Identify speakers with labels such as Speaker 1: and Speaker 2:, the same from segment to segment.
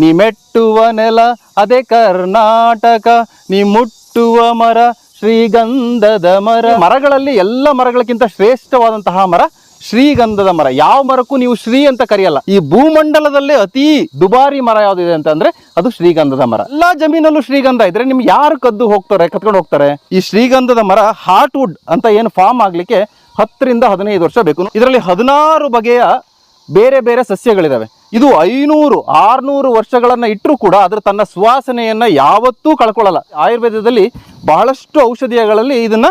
Speaker 1: ನೀ ಮೆಟ್ಟುವ ನೆಲ, ಅದೇ ಕರ್ನಾಟಕ. ನೀ ಮುಟ್ಟುವ ಮರ, ಶ್ರೀಗಂಧದ ಮರ. ಮರಗಳಲ್ಲಿ ಎಲ್ಲ ಮರಗಳಕ್ಕಿಂತ ಶ್ರೇಷ್ಠವಾದಂತಹ ಮರ ಶ್ರೀಗಂಧದ ಮರ. ಯಾವ ಮರಕ್ಕೂ ನೀವು ಶ್ರೀ ಅಂತ ಕರೆಯಲ್ಲ. ಈ ಭೂಮಂಡಲದಲ್ಲೇ ಅತಿ ದುಬಾರಿ ಮರ ಯಾವ್ದಿದೆ ಅಂತಂದ್ರೆ ಅದು ಶ್ರೀಗಂಧದ ಮರ. ಎಲ್ಲಾ ಜಮೀನಲ್ಲೂ ಶ್ರೀಗಂಧ ಇದ್ರೆ ನಿಮ್ಗೆ ಯಾರು ಕದ್ದು ಹೋಗ್ತಾರೆ, ಕತ್ಕೊಂಡು ಹೋಗ್ತಾರೆ? ಈ ಶ್ರೀಗಂಧದ ಮರ ಹಾರ್ಟ್ ವುಡ್ ಅಂತ ಏನು ಫಾರ್ಮ್ ಆಗ್ಲಿಕ್ಕೆ ಹತ್ತರಿಂದ ಹದಿನೈದು ವರ್ಷ ಬೇಕು. ಇದರಲ್ಲಿ ಹದಿನಾರು ಬಗೆಯ ಬೇರೆ ಬೇರೆ ಸಸ್ಯಗಳಿದಾವೆ. ಇದು ಐನೂರು, ಆರ್ನೂರು ವರ್ಷಗಳನ್ನ ಇಟ್ಟರೂ ಕೂಡ ಅದರ ತನ್ನ ಸುವಾಸನೆಯನ್ನು ಯಾವತ್ತೂ ಕಳ್ಕೊಳ್ಳಲ್ಲ. ಆಯುರ್ವೇದದಲ್ಲಿ ಬಹಳಷ್ಟು ಔಷಧಿಯಗಳಲ್ಲಿ ಇದನ್ನ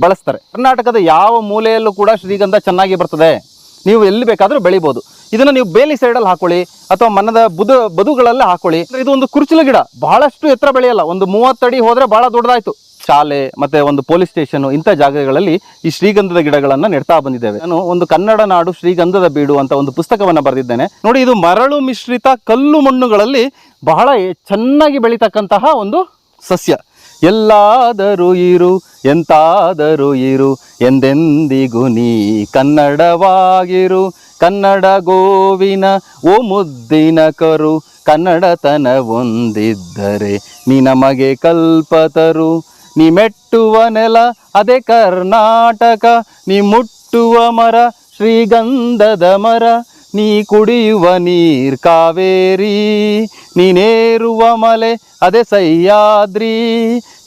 Speaker 1: ಬಳಸ್ತಾರೆ. ಕರ್ನಾಟಕದ ಯಾವ ಮೂಲೆಯಲ್ಲೂ ಕೂಡ ಶ್ರೀಗಂಧ ಚೆನ್ನಾಗಿ ಬರ್ತದೆ. ನೀವು ಎಲ್ಲಿ ಬೇಕಾದರೂ ಬೆಳಿಬೋದು. ಇದನ್ನ ನೀವು ಬೇಲಿ ಸೈಡಲ್ಲಿ ಹಾಕೊಳ್ಳಿ, ಅಥವಾ ಮನದ ಬುದ, ಬದುಗಳಲ್ಲಿ ಹಾಕೊಳ್ಳಿ. ಇದು ಒಂದು ಕುರ್ಚಲ ಗಿಡ. ಬಹಳಷ್ಟು ಎತ್ತರ ಬೆಳೆಯಲ್ಲ. ಒಂದು ಮೂವತ್ತಡಿ ಹೋದರೆ ಬಹಳ ದೊಡ್ಡದಾಯ್ತು. ಶಾಲೆ, ಮತ್ತೆ ಒಂದು ಪೊಲೀಸ್ ಸ್ಟೇಷನ್ ಇಂಥ ಜಾಗಗಳಲ್ಲಿ ಈ ಶ್ರೀಗಂಧದ ಗಿಡಗಳನ್ನು ನೆಡ್ತಾ ಬಂದಿದ್ದೇವೆ. ನಾನು ಒಂದು ಕನ್ನಡ ನಾಡು ಶ್ರೀಗಂಧದ ಬೀಡು ಅಂತ ಒಂದು ಪುಸ್ತಕವನ್ನ ಬರೆದಿದ್ದೇನೆ. ನೋಡಿ, ಇದು ಮರಳು ಮಿಶ್ರಿತ ಕಲ್ಲು ಮಣ್ಣುಗಳಲ್ಲಿ ಬಹಳ ಚೆನ್ನಾಗಿ ಬೆಳೀತಕ್ಕಂತಹ ಒಂದು ಸಸ್ಯ. ಎಲ್ಲಾದರೂ ಇರು, ಎಂತಾದರೂ ಇರು, ಎಂದೆಂದಿಗೂ ನೀ ಕನ್ನಡವಾಗಿರು. ಕನ್ನಡ ಗೋವಿನ ಓ ಮುದ್ದಿನ ಕರು, ಕನ್ನಡತನ ಒಂದಿದ್ದರೆ ನೀ ನಮಗೆ ಕಲ್ಪತರು. ನೀ ಮೆಟ್ಟುವ ನೆಲ, ಅದೇ ಕರ್ನಾಟಕ. ನೀ ಮುಟ್ಟುವ ಮರ, ಶ್ರೀಗಂಧದ ಮರ. ನೀ ಕುಡಿಯುವ ನೀರ್ ಕಾವೇರಿ. ನೀನೇರುವ ಮಲೆ, ಅದೇ ಸಹ್ಯಾದ್ರಿ.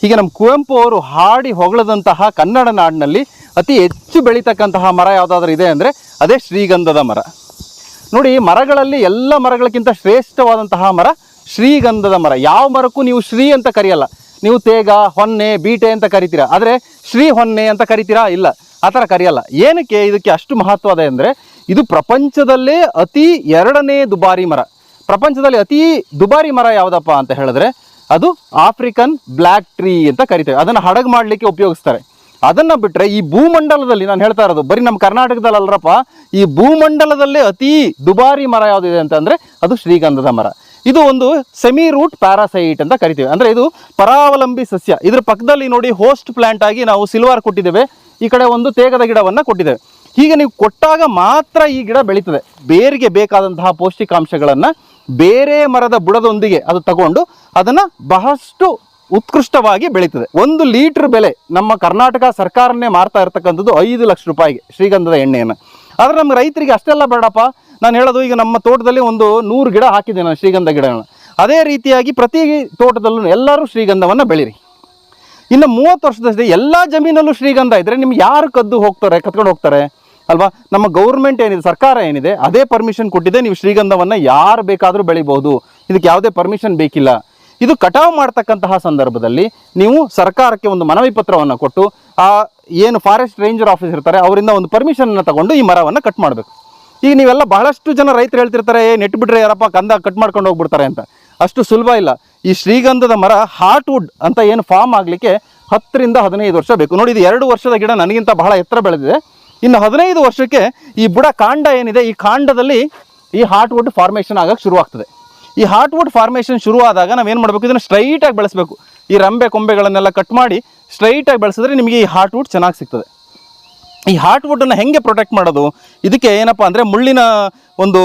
Speaker 1: ಹೀಗೆ ನಮ್ಮ ಕುವೆಂಪು ಅವರು ಹಾಡಿ ಹೊಗಳದಂತಹ ಕನ್ನಡ ನಾಡಿನಲ್ಲಿ ಅತಿ ಹೆಚ್ಚು ಬೆಳೀತಕ್ಕಂತಹ ಮರ ಯಾವುದಾದ್ರೂ ಇದೆ ಅಂದರೆ ಅದೇ ಶ್ರೀಗಂಧದ ಮರ. ನೋಡಿ, ಮರಗಳಲ್ಲಿ ಎಲ್ಲ ಮರಗಳಕ್ಕಿಂತ ಶ್ರೇಷ್ಠವಾದಂತಹ ಮರ ಶ್ರೀಗಂಧದ ಮರ. ಯಾವ ಮರಕ್ಕೂ ನೀವು ಶ್ರೀ ಅಂತ ಕರೆಯಲ್ಲ. ನೀವು ತೇಗ, ಹೊನ್ನೆ, ಬೀಟೆ ಅಂತ ಕರಿತೀರಾ. ಆದರೆ ಶ್ರೀ ಹೊನ್ನೆ ಅಂತ ಕರಿತೀರಾ? ಇಲ್ಲ. ಆ ಥರ ಕರೆಯಲ್ಲ. ಏನಕ್ಕೆ ಇದಕ್ಕೆ ಅಷ್ಟು ಮಹತ್ವ ಇದೆ ಅಂದರೆ ಇದು ಪ್ರಪಂಚದಲ್ಲೇ ಅತಿ ಎರಡನೇ ದುಬಾರಿ ಮರ. ಪ್ರಪಂಚದಲ್ಲಿ ಅತಿ ದುಬಾರಿ ಮರ ಯಾವುದಪ್ಪ ಅಂತ ಹೇಳಿದ್ರೆ ಅದು ಆಫ್ರಿಕನ್ ಬ್ಲ್ಯಾಕ್ ಟ್ರೀ ಅಂತ ಕರಿತೇವೆ. ಅದನ್ನು ಹಡಗು ಮಾಡಲಿಕ್ಕೆ ಉಪಯೋಗಿಸ್ತಾರೆ. ಅದನ್ನು ಬಿಟ್ಟರೆ ಈ ಭೂಮಂಡಲದಲ್ಲಿ ನಾನು ಹೇಳ್ತಾ ಇರೋದು, ಬರೀ ನಮ್ಮ ಕರ್ನಾಟಕದಲ್ಲಿ ಈ ಭೂಮಂಡಲದಲ್ಲೇ ಅತಿ ದುಬಾರಿ ಮರ ಯಾವುದಿದೆ ಅಂತಂದರೆ ಅದು ಶ್ರೀಗಂಧದ ಮರ. ಇದು ಒಂದು ಸೆಮಿ ರೂಟ್ ಪ್ಯಾರಾಸೈಟ್ ಅಂತ ಕರಿತೀವಿ. ಅಂದ್ರೆ ಇದು ಪರಾವಲಂಬಿ ಸಸ್ಯ. ಇದ್ರ ಪಕ್ಕದಲ್ಲಿ ನೋಡಿ ಹೋಸ್ಟ್ ಪ್ಲಾಂಟ್ ಆಗಿ ನಾವು ಸಿಲ್ವಾರ್ ಕೊಟ್ಟಿದ್ದೇವೆ. ಈ ಕಡೆ ಒಂದು ತೇಗದ ಗಿಡವನ್ನು ಕೊಟ್ಟಿದ್ದೇವೆ. ಹೀಗೆ ನೀವು ಕೊಟ್ಟಾಗ ಮಾತ್ರ ಈ ಗಿಡ ಬೆಳೀತದೆ. ಬೇರಿಗೆ ಬೇಕಾದಂತಹ ಪೌಷ್ಟಿಕಾಂಶಗಳನ್ನು ಬೇರೆ ಮರದ ಬುಡದೊಂದಿಗೆ ಅದು ತಗೊಂಡು ಅದನ್ನ ಬಹಳಷ್ಟು ಉತ್ಕೃಷ್ಟವಾಗಿ ಬೆಳೀತದೆ. ಒಂದು ಲೀಟರ್ ಬೆಲೆ ನಮ್ಮ ಕರ್ನಾಟಕ ಸರ್ಕಾರನೇ ಮಾರ್ತಾ ಇರ್ತಕ್ಕಂಥದ್ದು ಐದು ಲಕ್ಷ ರೂಪಾಯಿಗೆ ಶ್ರೀಗಂಧದ ಎಣ್ಣೆಯನ್ನು. ಆದರೆ ನಮ್ಮ ರೈತರಿಗೆ ಅಷ್ಟೆಲ್ಲ ಬೇಡಪ್ಪ. ನಾನು ಹೇಳೋದು ಈಗ ನಮ್ಮ ತೋಟದಲ್ಲಿ ಒಂದು ನೂರು ಗಿಡ ಹಾಕಿದೆ ನಾನು ಶ್ರೀಗಂಧ ಗಿಡಗಳನ್ನ. ಅದೇ ರೀತಿಯಾಗಿ ಪ್ರತಿ ತೋಟದಲ್ಲೂ ಎಲ್ಲರೂ ಶ್ರೀಗಂಧವನ್ನು ಬೆಳೀರಿ. ಇನ್ನು ಮೂವತ್ತು ವರ್ಷದಷ್ಟೇ ಎಲ್ಲ ಜಮೀನಲ್ಲೂ ಶ್ರೀಗಂಧ ಇದ್ದರೆ ನಿಮ್ಗೆ ಯಾರು ಕದ್ದು ಹೋಗ್ತಾರೆ, ಕತ್ಕೊಂಡು ಹೋಗ್ತಾರೆ? ಅಲ್ವಾ? ನಮ್ಮ ಗೌರ್ಮೆಂಟ್ ಏನಿದೆ, ಸರ್ಕಾರ ಏನಿದೆ, ಅದೇ ಪರ್ಮಿಷನ್ ಕೊಟ್ಟಿದೆ ನೀವು ಶ್ರೀಗಂಧವನ್ನು ಯಾರು ಬೇಕಾದರೂ ಬೆಳಿಬಹುದು. ಇದಕ್ಕೆ ಯಾವುದೇ ಪರ್ಮಿಷನ್ ಬೇಕಿಲ್ಲ. ಇದು ಕಟಾವು ಮಾಡ್ತಕ್ಕಂತಹ ಸಂದರ್ಭದಲ್ಲಿ ನೀವು ಸರ್ಕಾರಕ್ಕೆ ಒಂದು ಮನವಿ ಪತ್ರವನ್ನು ಕೊಟ್ಟು, ಆ ಏನು ಫಾರೆಸ್ಟ್ ರೇಂಜರ್ ಆಫೀಸ್ ಇರ್ತಾರೆ, ಅವರಿಂದ ಒಂದು ಪರ್ಮಿಷನ್ನ ತಗೊಂಡು ಈ ಮರವನ್ನು ಕಟ್ ಮಾಡಬೇಕು. ಈಗ ನೀವೆಲ್ಲ ಬಹಳಷ್ಟು ಜನ ರೈತರು ಹೇಳ್ತಿರ್ತಾರೆ "ಏ, ನೆಟ್ ಬಿಟ್ರೆ ಯಾರಪ್ಪ ಕಂದ ಕಟ್ ಮಾಡ್ಕೊಂಡು ಹೋಗ್ಬಿಡ್ತಾರೆ ಅಂತ. ಅಷ್ಟು ಸುಲಭ ಇಲ್ಲ. ಈ ಶ್ರೀಗಂಧದ ಮರ ಹಾರ್ಟ್ ವುಡ್ ಅಂತ ಏನು ಫಾರ್ಮ್ ಆಗಲಿಕ್ಕೆ ಹತ್ತರಿಂದ ಹದಿನೈದು ವರ್ಷ ಬೇಕು. ನೋಡಿ ಇದು ಎರಡು ವರ್ಷದ ಗಿಡ ನನಗಿಂತ ಬಹಳ ಎತ್ತರ ಬೆಳೆದಿದೆ. ಇನ್ನು ಹದಿನೈದು ವರ್ಷಕ್ಕೆ ಈ ಬುಡ ಕಾಂಡ ಏನಿದೆ ಈ ಕಾಂಡದಲ್ಲಿ ಈ ಹಾರ್ಟ್ ವುಡ್ ಫಾರ್ಮೇಷನ್ ಆಗೋಕ್ಕೆ ಶುರುವಾಗ್ತದೆ. ಈ ಹಾರ್ಟ್ ವುಡ್ ಫಾರ್ಮೇಷನ್ ಶುರುವಾದಾಗ ನಾವೇನು ಮಾಡಬೇಕು? ಇದನ್ನು ಸ್ಟ್ರೈಟಾಗಿ ಬೆಳೆಸಬೇಕು. ಈ ರಂಬೆ ಕೊಂಬೆಗಳನ್ನೆಲ್ಲ ಕಟ್ ಮಾಡಿ ಸ್ಟ್ರೈಟಾಗಿ ಬೆಳೆಸಿದ್ರೆ ನಿಮಗೆ ಈ ಹಾರ್ಟ್ ವುಡ್ ಚೆನ್ನಾಗಿ ಸಿಗ್ತದೆ. ಈ ಹಾರ್ಟ್ ವುಡ್ಡನ್ನು ಹೆಂಗೆ ಪ್ರೊಟೆಕ್ಟ್ ಮಾಡೋದು? ಇದಕ್ಕೆ ಏನಪ್ಪ ಅಂದರೆ ಮುಳ್ಳಿನ ಒಂದು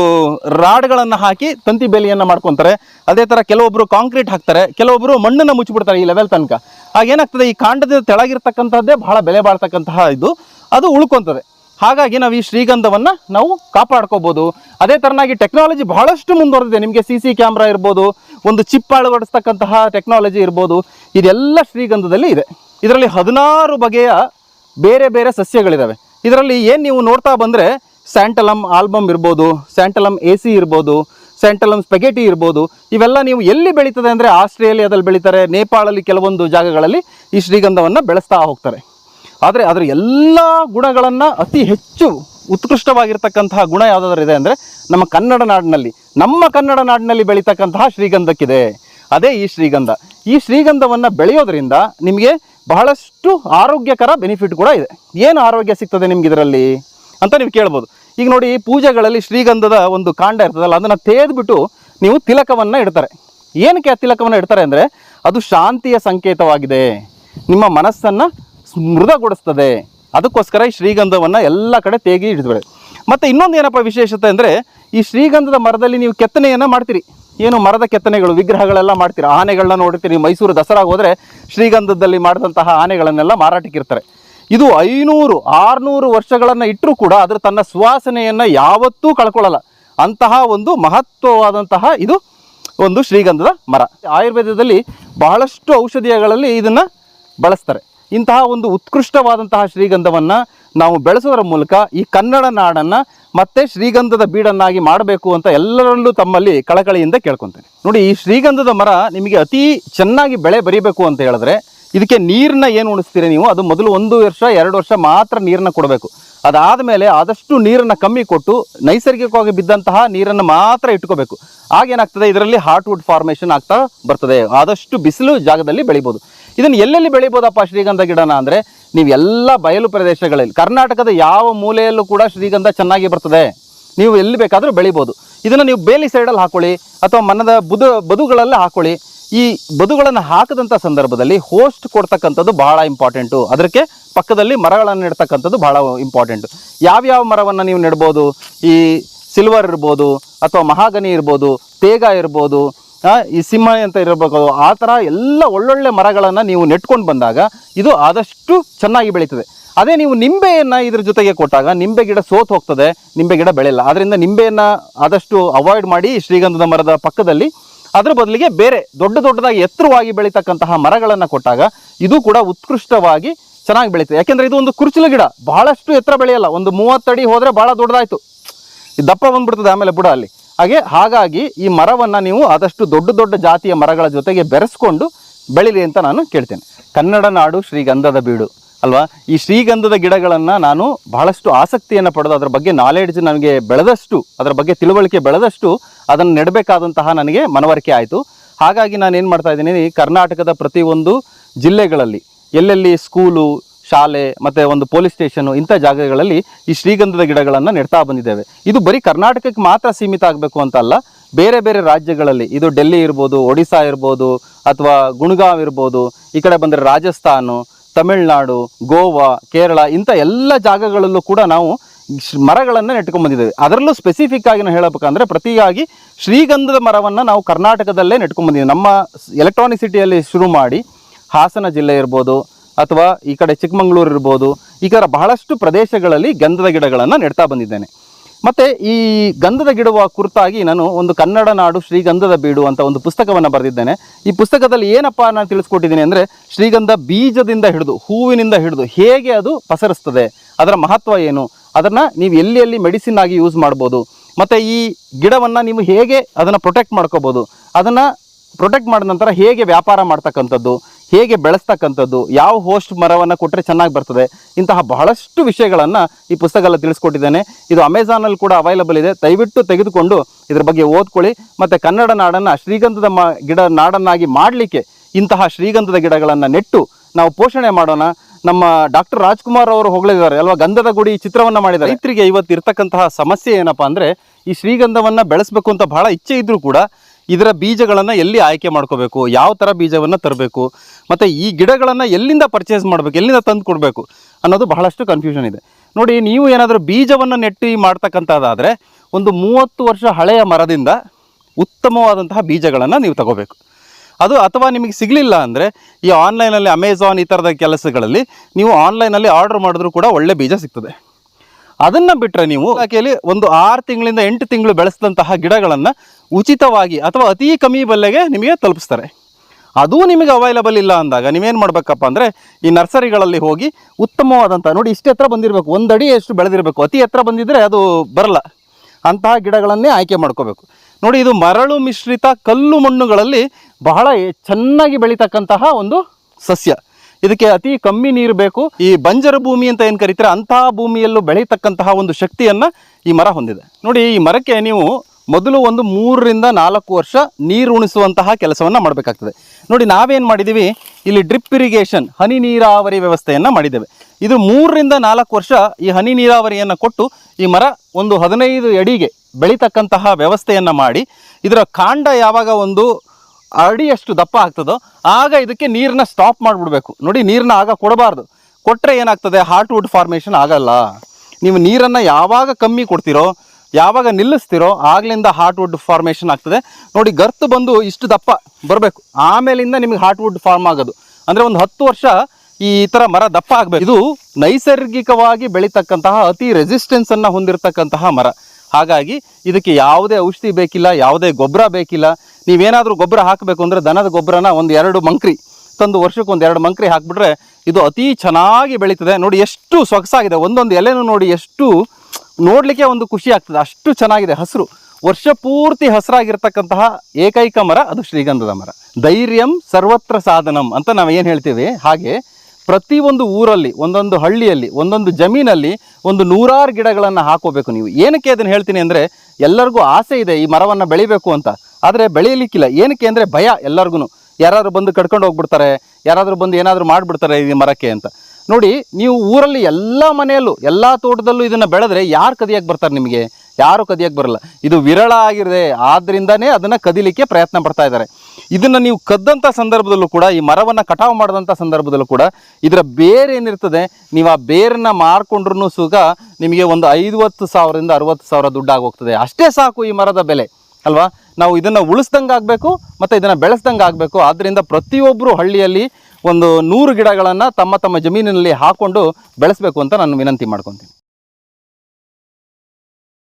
Speaker 1: ರಾಡ್ಗಳನ್ನು ಹಾಕಿ ತಂತಿ ಬೇಲಿಯನ್ನು ಮಾಡ್ಕೊತಾರೆ. ಅದೇ ಥರ ಕೆಲವೊಬ್ಬರು ಕಾಂಕ್ರೀಟ್ ಹಾಕ್ತಾರೆ. ಕೆಲವೊಬ್ಬರು ಮಣ್ಣನ್ನು ಮುಚ್ಚಿಬಿಡ್ತಾರೆ ಈ ಲೆವೆಲ್ ತನಕ. ಆಗೇನಾಗ್ತದೆ ಈ ಕಾಂಡದ ತೆಳಗಿರ್ತಕ್ಕಂಥದ್ದೇ ಬಹಳ ಬೆಲೆ ಬಾಳ್ತಕ್ಕಂತಹ ಇದು. ಅದು ಉಳ್ಕೊತದೆ. ಹಾಗಾಗಿ ನಾವು ಈ ಶ್ರೀಗಂಧವನ್ನು ನಾವು ಕಾಪಾಡ್ಕೋಬೋದು. ಅದೇ ಥರನಾಗಿ ಟೆಕ್ನಾಲಜಿ ಬಹಳಷ್ಟು ಮುಂದುವರೆದಿದೆ. ನಿಮಗೆ ಸಿ ಸಿ ಕ್ಯಾಮ್ರಾ ಇರ್ಬೋದು, ಒಂದು ಚಿಪ್ ಅಳವಡಿಸ್ತಕ್ಕಂತಹ ಟೆಕ್ನಾಲಜಿ ಇರ್ಬೋದು. ಇದೆಲ್ಲ ಶ್ರೀಗಂಧದಲ್ಲಿ ಇದೆ. ಇದರಲ್ಲಿ ಹದಿನಾರು ಬಗೆಯ ಬೇರೆ ಬೇರೆ ಸಸ್ಯಗಳಿದ್ದಾವೆ ಇದರಲ್ಲಿ ಏನು ನೀವು ನೋಡ್ತಾ ಬಂದರೆ ಸ್ಯಾಂಟಲಮ್ ಆಲ್ಬಮ್ ಇರ್ಬೋದು, ಸ್ಯಾಂಟಲಮ್ ಎ ಸಿ ಇರ್ಬೋದು, ಸ್ಯಾಂಟಲಮ್ ಸ್ಪೆಗೆಟಿ ಇರ್ಬೋದು, ಇವೆಲ್ಲ ನೀವು ಎಲ್ಲಿ ಬೆಳೀತದೆ ಅಂದರೆ ಆಸ್ಟ್ರೇಲಿಯಾದಲ್ಲಿ ಬೆಳೀತಾರೆ, ನೇಪಾಳಲ್ಲಿ ಕೆಲವೊಂದು ಜಾಗಗಳಲ್ಲಿ ಈ ಶ್ರೀಗಂಧವನ್ನು ಬೆಳೆಸ್ತಾ ಹೋಗ್ತಾರೆ. ಆದರೆ ಅದರ ಎಲ್ಲ ಗುಣಗಳನ್ನು ಅತಿ ಹೆಚ್ಚು ಉತ್ಕೃಷ್ಟವಾಗಿರ್ತಕ್ಕಂತಹ ಗುಣ ಯಾವುದಾದ್ರೂ ಇದೆ ಅಂದರೆ ನಮ್ಮ ಕನ್ನಡ ನಾಡಿನಲ್ಲಿ, ನಮ್ಮ ಕನ್ನಡ ನಾಡಿನಲ್ಲಿ ಬೆಳೀತಕ್ಕಂತಹ ಶ್ರೀಗಂಧಕ್ಕಿದೆ. ಅದೇ ಈ ಶ್ರೀಗಂಧ. ಈ ಶ್ರೀಗಂಧವನ್ನು ಬೆಳೆಯೋದ್ರಿಂದ ನಿಮಗೆ ಬಹಳಷ್ಟು ಆರೋಗ್ಯಕರ ಬೆನಿಫಿಟ್ ಕೂಡ ಇದೆ. ಏನು ಆರೋಗ್ಯ ಸಿಗ್ತದೆ ನಿಮ್ಗೆ ಇದರಲ್ಲಿ? ಅಂತ ನೀವು ಕೇಳ್ಬೋದು. ಈಗ ನೋಡಿ ಪೂಜೆಗಳಲ್ಲಿ ಶ್ರೀಗಂಧದ ಒಂದು ಕಾಂಡ ಇರ್ತದಲ್ಲ, ಅದನ್ನು ತೆಗೆದುಬಿಟ್ಟು ನೀವು ತಿಲಕವನ್ನು ಇಡ್ತಾರೆ. ಏನಕ್ಕೆ ಆ ತಿಲಕವನ್ನು ಇಡ್ತಾರೆ ಅಂದರೆ, ಅದು ಶಾಂತಿಯ ಸಂಕೇತವಾಗಿದೆ. ನಿಮ್ಮ ಮನಸ್ಸನ್ನು ಸ್ಮೃತಗೊಳಿಸ್ತದೆ ಅದಕ್ಕೋಸ್ಕರ ಈ ಶ್ರೀಗಂಧವನ್ನು ಎಲ್ಲ ಕಡೆ ತೇಗಿ ಹಿಡಿದ್ಬಿಡೆ. ಮತ್ತು ಇನ್ನೊಂದು ಏನಪ್ಪ ವಿಶೇಷತೆ ಅಂದರೆ, ಈ ಶ್ರೀಗಂಧದ ಮರದಲ್ಲಿ ನೀವು ಕೆತ್ತನೆಯನ್ನು ಮಾಡ್ತೀರಿ. ಏನು ಮರದ ಕೆತ್ತನೆಗಳು, ವಿಗ್ರಹಗಳೆಲ್ಲ ಮಾಡ್ತೀರಾ? ಆನೆಗಳನ್ನ ನೋಡಿರ್ತೀರಿ ಮೈಸೂರು ದಸರಾಗೆ ಹೋದರೆ ಶ್ರೀಗಂಧದಲ್ಲಿ ಮಾಡಿದಂತಹ ಆನೆಗಳನ್ನೆಲ್ಲ ಮಾರಾಟಕ್ಕಿರ್ತಾರೆ ಇದು ಐನೂರು, ಆರುನೂರು ವರ್ಷಗಳನ್ನು ಇಟ್ಟರೂ ಕೂಡ ಅದರ ತನ್ನ ಸುವಾಸನೆಯನ್ನು ಯಾವತ್ತೂ ಕಳ್ಕೊಳ್ಳಲ್ಲ. ಅಂತಹ ಒಂದು ಮಹತ್ವವಾದಂತಹ ಇದು ಒಂದು ಶ್ರೀಗಂಧದ ಮರ. ಆಯುರ್ವೇದದಲ್ಲಿ ಬಹಳಷ್ಟು ಔಷಧೀಯಗಳಲ್ಲಿ ಇದನ್ನು ಬಳಸ್ತಾರೆ. ಇಂತಹ ಒಂದು ಉತ್ಕೃಷ್ಟವಾದಂತಹ ಶ್ರೀಗಂಧವನ್ನ ನಾವು ಬೆಳೆಸೋದರ ಮೂಲಕ ಈ ಕನ್ನಡ ನಾಡನ್ನ ಮತ್ತೆ ಶ್ರೀಗಂಧದ ಬೀಡನ್ನಾಗಿ ಮಾಡಬೇಕು ಅಂತ ಎಲ್ಲರಲ್ಲೂ ತಮ್ಮಲ್ಲಿ ಕಳಕಳಿಯಿಂದ ಕೇಳ್ಕೊತೇನೆ. ನೋಡಿ, ಈ ಶ್ರೀಗಂಧದ ಮರ ನಿಮಗೆ ಅತಿ ಚೆನ್ನಾಗಿ ಬೆಳೆ ಬರೀಬೇಕು ಅಂತ ಹೇಳಿದ್ರೆ ಇದಕ್ಕೆ ನೀರನ್ನ ಏನು ಉಣಿಸ್ತೀರಿ ನೀವು? ಅದು ಮೊದಲು ಒಂದು ವರ್ಷ, ಎರಡು ವರ್ಷ ಮಾತ್ರ ನೀರನ್ನ ಕೊಡಬೇಕು. ಅದಾದ ಮೇಲೆ ಆದಷ್ಟು ನೀರನ್ನ ಕಮ್ಮಿ ಕೊಟ್ಟು ನೈಸರ್ಗಿಕವಾಗಿ ಬಿದ್ದಂತಹ ನೀರನ್ನು ಮಾತ್ರ ಇಟ್ಕೋಬೇಕು. ಆಗೇನಾಗ್ತದೆ ಇದರಲ್ಲಿ ಹಾರ್ಟ್ವುಡ್ ಫಾರ್ಮೇಷನ್ ಆಗ್ತಾ ಬರ್ತದೆ. ಆದಷ್ಟು ಬಿಸಿಲು ಜಾಗದಲ್ಲಿ ಬೆಳಿಬೋದು. ಇದನ್ನು ಎಲ್ಲೆಲ್ಲಿ ಬೆಳಿಬೋದಪ್ಪ ಶ್ರೀಗಂಧ ಗಿಡನ ಅಂದರೆ ನೀವು ಎಲ್ಲ ಬಯಲು ಪ್ರದೇಶಗಳಲ್ಲಿ, ಕರ್ನಾಟಕದ ಯಾವ ಮೂಲೆಯಲ್ಲೂ ಕೂಡ ಶ್ರೀಗಂಧ ಚೆನ್ನಾಗಿ ಬರ್ತದೆ. ನೀವು ಎಲ್ಲಿ ಬೇಕಾದರೂ ಬೆಳಿಬೋದು. ಇದನ್ನು ನೀವು ಬೇಲಿ ಸೈಡಲ್ಲಿ ಹಾಕೊಳ್ಳಿ, ಅಥವಾ ಮನದ ಬುದು, ಬದುಗಳಲ್ಲೇ ಹಾಕೊಳ್ಳಿ. ಈ ಬದುಗಳನ್ನು ಹಾಕದಂಥ ಸಂದರ್ಭದಲ್ಲಿ ಹೋಸ್ಟ್ ಕೊಡ್ತಕ್ಕಂಥದ್ದು ಬಹಳ ಇಂಪಾರ್ಟೆಂಟು ಅದಕ್ಕೆ ಪಕ್ಕದಲ್ಲಿ ಮರಗಳನ್ನು ನೆಡ್ತಕ್ಕಂಥದ್ದು ಬಹಳ ಇಂಪಾರ್ಟೆಂಟು ಯಾವ್ಯಾವ ಮರವನ್ನು ನೀವು ನೆಡ್ಬೋದು? ಈ ಸಿಲ್ವರ್ ಇರ್ಬೋದು, ಅಥವಾ ಮಹಾಗನಿ ಇರ್ಬೋದು, ತೇಗ ಇರ್ಬೋದು ಈ ಸಿಂಹ ಅಂತ ಇರಬೇಕು ಆ ಥರ ಎಲ್ಲ ಒಳ್ಳೊಳ್ಳೆ ಮರಗಳನ್ನು ನೀವು ನೆಟ್ಕೊಂಡು ಬಂದಾಗ ಇದು ಆದಷ್ಟು ಚೆನ್ನಾಗಿ ಬೆಳೀತದೆ. ಅದೇ ನೀವು ನಿಂಬೆಯನ್ನು ಇದ್ರ ಜೊತೆಗೆ ಕೊಟ್ಟಾಗ ನಿಂಬೆ ಗಿಡ ಸೋತ್ ಹೋಗ್ತದೆ, ನಿಂಬೆ ಗಿಡ ಬೆಳೆಯಲ್ಲ. ಅದರಿಂದ ನಿಂಬೆಯನ್ನು ಆದಷ್ಟು ಅವಾಯ್ಡ್ ಮಾಡಿ ಶ್ರೀಗಂಧದ ಮರದ ಪಕ್ಕದಲ್ಲಿ ಅದರ ಬದಲಿಗೆ ಬೇರೆ ದೊಡ್ಡ ದೊಡ್ಡದಾಗಿ ಎತ್ತರವಾಗಿ ಬೆಳೀತಕ್ಕಂತಹ ಮರಗಳನ್ನು ಕೊಟ್ಟಾಗ ಇದು ಕೂಡ ಉತ್ಕೃಷ್ಟವಾಗಿ ಚೆನ್ನಾಗಿ ಬೆಳೀತದೆ. ಯಾಕೆಂದರೆ ಇದು ಒಂದು ಕುರ್ಚಿಲ ಗಿಡ. ಬಹಳಷ್ಟು ಎತ್ತರ ಬೆಳೆಯಲ್ಲ. ಒಂದು ಮೂವತ್ತಡಿ ಹೋದರೆ ಭಾಳ ದೊಡ್ಡದಾಯಿತು. ದಪ್ಪ ಬಂದ್ಬಿಡ್ತದೆ ಆಮೇಲೆ ಬುಡ ಅಲ್ಲಿ. ಹಾಗೆ ಹಾಗಾಗಿ ಈ ಮರವನ್ನು ನೀವು ಆದಷ್ಟು ದೊಡ್ಡ ದೊಡ್ಡ ಜಾತಿಯ ಮರಗಳ ಜೊತೆಗೆ ಬೆರೆಸ್ಕೊಂಡು ಬೆಳಿಲಿ ಅಂತ ನಾನು ಕೇಳ್ತೇನೆ. ಕನ್ನಡ ನಾಡು ಶ್ರೀಗಂಧದ ಬೀಡು, ಅಲ್ವಾ? ಈ ಶ್ರೀಗಂಧದ ಗಿಡಗಳನ್ನು ನಾನು ಬಹಳಷ್ಟು ಆಸಕ್ತಿಯನ್ನು ಪಡೆದು ಅದರ ಬಗ್ಗೆ ನಾಲೆಡ್ಜ್ ನನಗೆ ಬೆಳೆದಷ್ಟು, ಅದರ ಬಗ್ಗೆ ತಿಳುವಳಿಕೆ ಬೆಳೆದಷ್ಟು ಅದನ್ನು ನೆಡಬೇಕಾದಂತಹ ನನಗೆ ಮನವರಿಕೆ ಆಯಿತು. ಹಾಗಾಗಿ ನಾನು ಏನು ಮಾಡ್ತಾ ಇದ್ದೀನಿ ಕರ್ನಾಟಕದ ಪ್ರತಿಯೊಂದು ಜಿಲ್ಲೆಗಳಲ್ಲಿ ಎಲ್ಲೆಲ್ಲಿ ಸ್ಕೂಲು ಶಾಲೆ, ಮತ್ತು ಒಂದು ಪೊಲೀಸ್ ಸ್ಟೇಷನು ಇಂಥ ಜಾಗಗಳಲ್ಲಿ ಈ ಶ್ರೀಗಂಧದ ಗಿಡಗಳನ್ನು ನೆಡ್ತಾ ಬಂದಿದ್ದೇವೆ. ಇದು ಬರೀ ಕರ್ನಾಟಕಕ್ಕೆ ಮಾತ್ರ ಸೀಮಿತ ಆಗಬೇಕು ಅಂತ ಅಲ್ಲ, ಬೇರೆ ಬೇರೆ ರಾಜ್ಯಗಳಲ್ಲಿ, ಇದು ಡೆಲ್ಲಿ ಇರ್ಬೋದು ಒಡಿಶಾ ಇರ್ಬೋದು, ಅಥವಾ ಗುಣಗಾಂವ್ ಇರ್ಬೋದು, ಈ ಕಡೆ ಬಂದರೆ ರಾಜಸ್ಥಾನ, ತಮಿಳುನಾಡು, ಗೋವಾ, ಕೇರಳ, ಇಂಥ ಎಲ್ಲ ಜಾಗಗಳಲ್ಲೂ ಕೂಡ ನಾವು ಮರಗಳನ್ನು ನೆಟ್ಕೊಂಡ್ ಬಂದಿದ್ದೇವೆ. ಅದರಲ್ಲೂ ಸ್ಪೆಸಿಫಿಕ್ ಆಗಿ ನಾವು ಹೇಳಬೇಕಂದ್ರೆ ಪ್ರತಿಯಾಗಿ ಶ್ರೀಗಂಧದ ಮರವನ್ನು ನಾವು ಕರ್ನಾಟಕದಲ್ಲೇ ನೆಟ್ಕೊಂಡ್ ಬಂದಿದ್ದೀವಿ. ನಮ್ಮ ಎಲೆಕ್ಟ್ರಾನಿಕ್ ಸಿಟಿಯಲ್ಲಿ ಶುರು ಮಾಡಿ ಹಾಸನ ಜಿಲ್ಲೆ ಇರ್ಬೋದು ಅಥವಾ ಈ ಕಡೆ ಚಿಕ್ಕಮಗಳೂರು ಇರ್ಬೋದು, ಈ ಥರ ಬಹಳಷ್ಟು ಪ್ರದೇಶಗಳಲ್ಲಿ ಗಂಧದ ಗಿಡಗಳನ್ನು ನೆಡ್ತಾ ಬಂದಿದ್ದೇನೆ. ಮತ್ತು ಈ ಗಂಧದ ಗಿಡವ ಕುರಿತಾಗಿ ನಾನು ಒಂದು ಕನ್ನಡ ನಾಡು ಶ್ರೀಗಂಧದ ಬೀಡು ಅಂತ ಒಂದು ಪುಸ್ತಕವನ್ನು ಬರೆದಿದ್ದೇನೆ. ಈ ಪುಸ್ತಕದಲ್ಲಿ ಏನಪ್ಪ ನಾನು ತಿಳಿಸ್ಕೊಟ್ಟಿದ್ದೀನಿ ಅಂದರೆ ಶ್ರೀಗಂಧ ಬೀಜದಿಂದ ಹಿಡಿದು, ಹೂವಿನಿಂದ ಹಿಡಿದು ಹೇಗೆ ಅದು ಪಸರಿಸ್ತದೆ, ಅದರ ಮಹತ್ವ ಏನು, ಅದನ್ನು ನೀವು ಎಲ್ಲಿ ಎಲ್ಲಿ ಮೆಡಿಸಿನ್ ಆಗಿ ಯೂಸ್ ಮಾಡ್ಬೋದು, ಮತ್ತು ಈ ಗಿಡವನ್ನು ನೀವು ಹೇಗೆ ಅದನ್ನು ಪ್ರೊಟೆಕ್ಟ್ ಮಾಡ್ಕೋಬೋದು, ಅದನ್ನು ಪ್ರೊಟೆಕ್ಟ್ ಮಾಡಿದ ನಂತರ ಹೇಗೆ ವ್ಯಾಪಾರ ಮಾಡ್ತಕ್ಕಂಥದ್ದು ಹೇಗೆ ಬೆಳೆಸ್ತಕ್ಕಂಥದ್ದು, ಯಾವ ಹೋಸ್ಟ್ ಮರವನ್ನು ಕೊಟ್ಟರೆ ಚೆನ್ನಾಗಿ ಬರ್ತದೆ, ಇಂತಹ ಬಹಳಷ್ಟು ವಿಷಯಗಳನ್ನು ಈ ಪುಸ್ತಕದಲ್ಲಿ ತಿಳಿಸ್ಕೊಟ್ಟಿದ್ದೇನೆ. ಇದು ಅಮೆಝಾನಲ್ಲಿ ಕೂಡ ಅವೈಲಬಲ್ ಇದೆ. ದಯವಿಟ್ಟು ತೆಗೆದುಕೊಂಡು ಇದ್ರ ಬಗ್ಗೆ ಓದ್ಕೊಳ್ಳಿ. ಮತ್ತು ಕನ್ನಡ ನಾಡನ್ನು ಶ್ರೀಗಂಧದ ಮ, ಗಿಡ ನಾಡನ್ನಾಗಿ ಮಾಡಲಿಕ್ಕೆ ಇಂತಹ ಶ್ರೀಗಂಧದ ಗಿಡಗಳನ್ನು ನೆಟ್ಟು ನಾವು ಪೋಷಣೆ ಮಾಡೋಣ. ನಮ್ಮ ಡಾಕ್ಟರ್ ರಾಜ್ಕುಮಾರ್ ಅವರು ಹೊಗಳಿದ್ದಾರೆ ಅಲ್ವಾ? ಗಂಧದ ಗುಡಿ ಚಿತ್ರವನ್ನು ಮಾಡಿದ್ದಾರೆ. ರೈತರಿಗೆ ಇವತ್ತು ಇರ್ತಕ್ಕಂತಹ ಸಮಸ್ಯೆ ಏನಪ್ಪಾ ಅಂದರೆ, ಈ ಶ್ರೀಗಂಧವನ್ನು ಬೆಳೆಸಬೇಕು ಅಂತ ಬಹಳ ಇಚ್ಛೆ ಇದ್ದರೂ ಕೂಡ ಇದರ ಬೀಜಗಳನ್ನು ಎಲ್ಲಿ ಆಯ್ಕೆ ಮಾಡ್ಕೋಬೇಕು, ಯಾವ ಥರ ಬೀಜವನ್ನು ತರಬೇಕು, ಮತ್ತು ಈ ಗಿಡಗಳನ್ನು ಎಲ್ಲಿಂದ ಪರ್ಚೇಸ್ ಮಾಡಬೇಕು, ಎಲ್ಲಿಂದ ತಂದು ಕೊಡಬೇಕು ಅನ್ನೋದು ಬಹಳಷ್ಟು ಕನ್ಫ್ಯೂಷನ್ ಇದೆ. ನೋಡಿ, ನೀವು ಏನಾದರೂ ಬೀಜವನ್ನು ನೆಟ್ಟಿ ಮಾಡ್ತಕ್ಕಂಥದ್ದಾದರೆ ಒಂದು ಮೂವತ್ತು ವರ್ಷ ಹಳೆಯ ಮರದಿಂದ ಉತ್ತಮವಾದಂತಹ ಬೀಜಗಳನ್ನು ನೀವು ತಗೋಬೇಕು. ಅದು ಅಥವಾ ನಿಮಗೆ ಸಿಗಲಿಲ್ಲ ಅಂದರೆ ಈ ಆನ್ಲೈನಲ್ಲಿ ಅಮೆಝಾನ್ ಈ ಥರದ ಕೆಲಸಗಳಲ್ಲಿ ನೀವು ಆನ್ಲೈನಲ್ಲಿ ಆರ್ಡರ್ ಮಾಡಿದ್ರೂ ಕೂಡ ಒಳ್ಳೆ ಬೀಜ ಸಿಗ್ತದೆ. ಅದನ್ನು ಬಿಟ್ಟರೆ ನೀವು ಇಲಾಖೆಯಲ್ಲಿ ಒಂದು ಆರು ತಿಂಗಳಿಂದ ಎಂಟು ತಿಂಗಳು ಬೆಳೆಸಿದಂತಹ ಗಿಡಗಳನ್ನು ಉಚಿತವಾಗಿ ಅಥವಾ ಅತಿ ಕಮ್ಮಿ ಬೆಲೆಗೆ ನಿಮಗೆ ತಲುಪಿಸ್ತಾರೆ. ಅದೂ ನಿಮಗೆ ಅವೈಲಬಲ್ ಇಲ್ಲ ಅಂದಾಗ ನೀವೇನು ಮಾಡಬೇಕಪ್ಪ ಅಂದರೆ ಈ ನರ್ಸರಿಗಳಲ್ಲಿ ಹೋಗಿ ಉತ್ತಮವಾದಂಥ ನೋಡಿ ಇಷ್ಟು ಹತ್ರ ಬಂದಿರಬೇಕು ಒಂದು ಅಡಿ ಎಷ್ಟು ಬೆಳೆದಿರಬೇಕು, ಅತಿ ಎತ್ತರ ಬಂದಿದ್ದರೆ ಅದು ಬರಲ್ಲ. ಅಂತಹ ಗಿಡಗಳನ್ನೇ ಆಯ್ಕೆ ಮಾಡ್ಕೋಬೇಕು. ನೋಡಿ ಇದು ಮರಳು ಮಿಶ್ರಿತ ಕಲ್ಲು ಮಣ್ಣುಗಳಲ್ಲಿ ಬಹಳ ಚೆನ್ನಾಗಿ ಬೆಳೀತಕ್ಕಂತಹ ಒಂದು ಸಸ್ಯ. ಇದಕ್ಕೆ ಅತಿ ಕಮ್ಮಿ ನೀರು ಬೇಕು. ಈ ಬಂಜರು ಭೂಮಿ ಅಂತ ಏನು ಕರೀತಾರೆ, ಅಂತಹ ಭೂಮಿಯಲ್ಲೂ ಬೆಳೀತಕ್ಕಂತಹ ಒಂದು ಶಕ್ತಿಯನ್ನ ಈ ಮರ ಹೊಂದಿದೆ. ನೋಡಿ, ಈ ಮರಕ್ಕೆ ನೀವು ಮೊದಲು ಒಂದು ಮೂರರಿಂದ ನಾಲ್ಕು ವರ್ಷ ನೀರು ಉಣಿಸುವಂತಹ ಕೆಲಸವನ್ನ ಮಾಡಬೇಕಾಗ್ತದೆ. ನೋಡಿ, ನಾವೇನು ಮಾಡಿದ್ದೀವಿ ಇಲ್ಲಿ ಡ್ರಿಪ್ ಇರಿಗೇಷನ್, ಹನಿ ನೀರಾವರಿ ವ್ಯವಸ್ಥೆಯನ್ನು ಮಾಡಿದ್ದೇವೆ. ಇದು ಮೂರರಿಂದ ನಾಲ್ಕು ವರ್ಷ ಈ ಹನಿ ನೀರಾವರಿಯನ್ನು ಕೊಟ್ಟು ಈ ಮರ ಒಂದು ಹದಿನೈದು ಅಡಿಗೆ ಬೆಳೀತಕ್ಕಂತಹ ವ್ಯವಸ್ಥೆಯನ್ನ ಮಾಡಿ, ಇದರ ಕಾಂಡ ಯಾವಾಗ ಒಂದು ಅಡಿಯಷ್ಟು ದಪ್ಪ ಆಗ್ತದೋ, ಆಗ ಇದಕ್ಕೆ ನೀರನ್ನ ಸ್ಟಾಪ್ ಮಾಡಿಬಿಡ್ಬೇಕು. ನೋಡಿ ನೀರನ್ನ ಆಗ ಕೊಡಬಾರ್ದು. ಕೊಟ್ಟರೆ ಏನಾಗ್ತದೆ? ಹಾರ್ಟ್ ವುಡ್ ಫಾರ್ಮೇಷನ್ ಆಗಲ್ಲ. ನೀವು ನೀರನ್ನು ಯಾವಾಗ ಕಮ್ಮಿ ಕೊಡ್ತೀರೋ, ಯಾವಾಗ ನಿಲ್ಲಿಸ್ತಿರೋ, ಆಗ್ಲಿಂದ ಹಾರ್ಟ್ ವುಡ್ ಫಾರ್ಮೇಷನ್ ಆಗ್ತದೆ. ನೋಡಿ, ಗರ್ತು ಬಂದು ಇಷ್ಟು ದಪ್ಪ ಬರಬೇಕು. ಆಮೇಲಿಂದ ನಿಮಗೆ ಹಾರ್ಟ್ ವುಡ್ ಫಾರ್ಮ್ ಆಗೋದು. ಅಂದರೆ ಒಂದು ಹತ್ತು ವರ್ಷ ಈ ಥರ ಮರ ದಪ್ಪ ಆಗಬೇಕು. ಇದು ನೈಸರ್ಗಿಕವಾಗಿ ಬೆಳೀತಕ್ಕಂತಹ ಅತಿ ರೆಸಿಸ್ಟೆನ್ಸನ್ನು ಹೊಂದಿರತಕ್ಕಂತಹ ಮರ. ಹಾಗಾಗಿ ಇದಕ್ಕೆ ಯಾವುದೇ ಔಷಧಿ ಬೇಕಿಲ್ಲ, ಯಾವುದೇ ಗೊಬ್ಬರ ಬೇಕಿಲ್ಲ. ನೀವೇನಾದರೂ ಗೊಬ್ಬರ ಹಾಕಬೇಕು ಅಂದರೆ ದನದ ಗೊಬ್ಬರನ ಒಂದು ಎರಡು ಮಂಕ್ರಿ ತಂದು ವರ್ಷಕ್ಕೆ ಒಂದು ಎರಡು ಮಂಕ್ರಿ ಹಾಕಿಬಿಟ್ರೆ ಇದು ಅತಿ ಚೆನ್ನಾಗಿ ಬೆಳೀತದೆ. ನೋಡಿ ಎಷ್ಟು ಸೊಗಸಾಗಿದೆ. ಒಂದೊಂದು ಎಲೆನೂ ನೋಡಿ ಎಷ್ಟು ನೋಡಲಿಕ್ಕೆ ಒಂದು ಖುಷಿ ಆಗ್ತದೆ. ಅಷ್ಟು ಚೆನ್ನಾಗಿದೆ ಹಸಿರು. ವರ್ಷ ಪೂರ್ತಿ ಹಸಿರಾಗಿರ್ತಕ್ಕಂತಹ ಏಕೈಕ ಮರ ಅದು ಶ್ರೀಗಂಧದ ಮರ. ಧೈರ್ಯಂ ಸರ್ವತ್ರ ಸಾಧನಂ ಅಂತ ನಾವು ಏನು ಹೇಳ್ತೀವಿ? ಹಾಗೆ ಪ್ರತಿಯೊಂದು ಊರಲ್ಲಿ, ಒಂದೊಂದು ಹಳ್ಳಿಯಲ್ಲಿ, ಒಂದೊಂದು ಜಮೀನಲ್ಲಿ ಒಂದು ನೂರಾರು ಗಿಡಗಳನ್ನು ಹಾಕೋಬೇಕು ನೀವು. ಏನಕ್ಕೆ ಅದನ್ನು ಹೇಳ್ತೀನಿ ಅಂದರೆ, ಎಲ್ಲರಿಗೂ ಆಸೆ ಇದೆ ಈ ಮರವನ್ನು ಬೆಳಿಬೇಕು ಅಂತ. ಆದರೆ ಬೆಳೆಯಲಿಕ್ಕಿಲ್ಲ ಏನಕ್ಕೆ ಅಂದರೆ ಭಯ ಎಲ್ಲರಿಗೂ ಯಾರಾದರೂ ಬಂದು ಕಡ್ಕೊಂಡು ಹೋಗ್ಬಿಡ್ತಾರೆ, ಯಾರಾದರೂ ಬಂದು ಏನಾದರೂ ಮಾಡಿಬಿಡ್ತಾರೆ ಈ ಮರಕ್ಕೆ ಅಂತ. ನೋಡಿ, ನೀವು ಊರಲ್ಲಿ ಎಲ್ಲ ಮನೆಯಲ್ಲೂ, ಎಲ್ಲ ತೋಟದಲ್ಲೂ ಇದನ್ನು ಬೆಳೆದ್ರೆ ಯಾರು ಕದಿಯಾಗಿ ಬರ್ತಾರೆ ನಿಮಗೆ? ಯಾರು ಕದಿಯಕ್ಕೆ ಬರಲ್ಲ. ಇದು ವಿರಳ ಆಗಿರದೆ ಆದ್ರಿಂದನೇ ಅದನ್ನು ಕದಿಲಿಕ್ಕೆ ಪ್ರಯತ್ನ ಪಡ್ತಾ ಇದ್ದಾರೆ. ಇದನ್ನು ನೀವು ಕದ್ದಂಥ ಸಂದರ್ಭದಲ್ಲೂ ಕೂಡ, ಈ ಮರವನ್ನು ಕಟಾವು ಮಾಡಿದಂಥ ಸಂದರ್ಭದಲ್ಲೂ ಕೂಡ, ಇದರ ಬೇರೆ ಏನಿರ್ತದೆ, ನೀವು ಆ ಬೇರನ್ನ ಮಾರ್ಕೊಂಡ್ರೂ ಸುಗ ನಿಮಗೆ ಒಂದು ಐವತ್ತು ಸಾವಿರದಿಂದ ಅರವತ್ತು ಸಾವಿರ ದುಡ್ಡಾಗೋಗ್ತದೆ ಅಷ್ಟೇ ಸಾಕು ಈ ಮರದ ಬೆಲೆ, ಅಲ್ವಾ? ನಾವು ಇದನ್ನು ಉಳಿಸ್ದಂಗೆ ಆಗಬೇಕು, ಮತ್ತು ಇದನ್ನು ಬೆಳೆಸ್ದಂಗೆ ಆಗಬೇಕು. ಆದ್ದರಿಂದ ಪ್ರತಿಯೊಬ್ಬರು ಹಳ್ಳಿಯಲ್ಲಿ ಒಂದು ನೂರು ಗಿಡಗಳನ್ನು ತಮ್ಮ ತಮ್ಮ ಜಮೀನಿನಲ್ಲಿ ಹಾಕೊಂಡು ಬೆಳೆಸಬೇಕು ಅಂತ ನಾನು ವಿನಂತಿ ಮಾಡ್ಕೊತೀನಿ.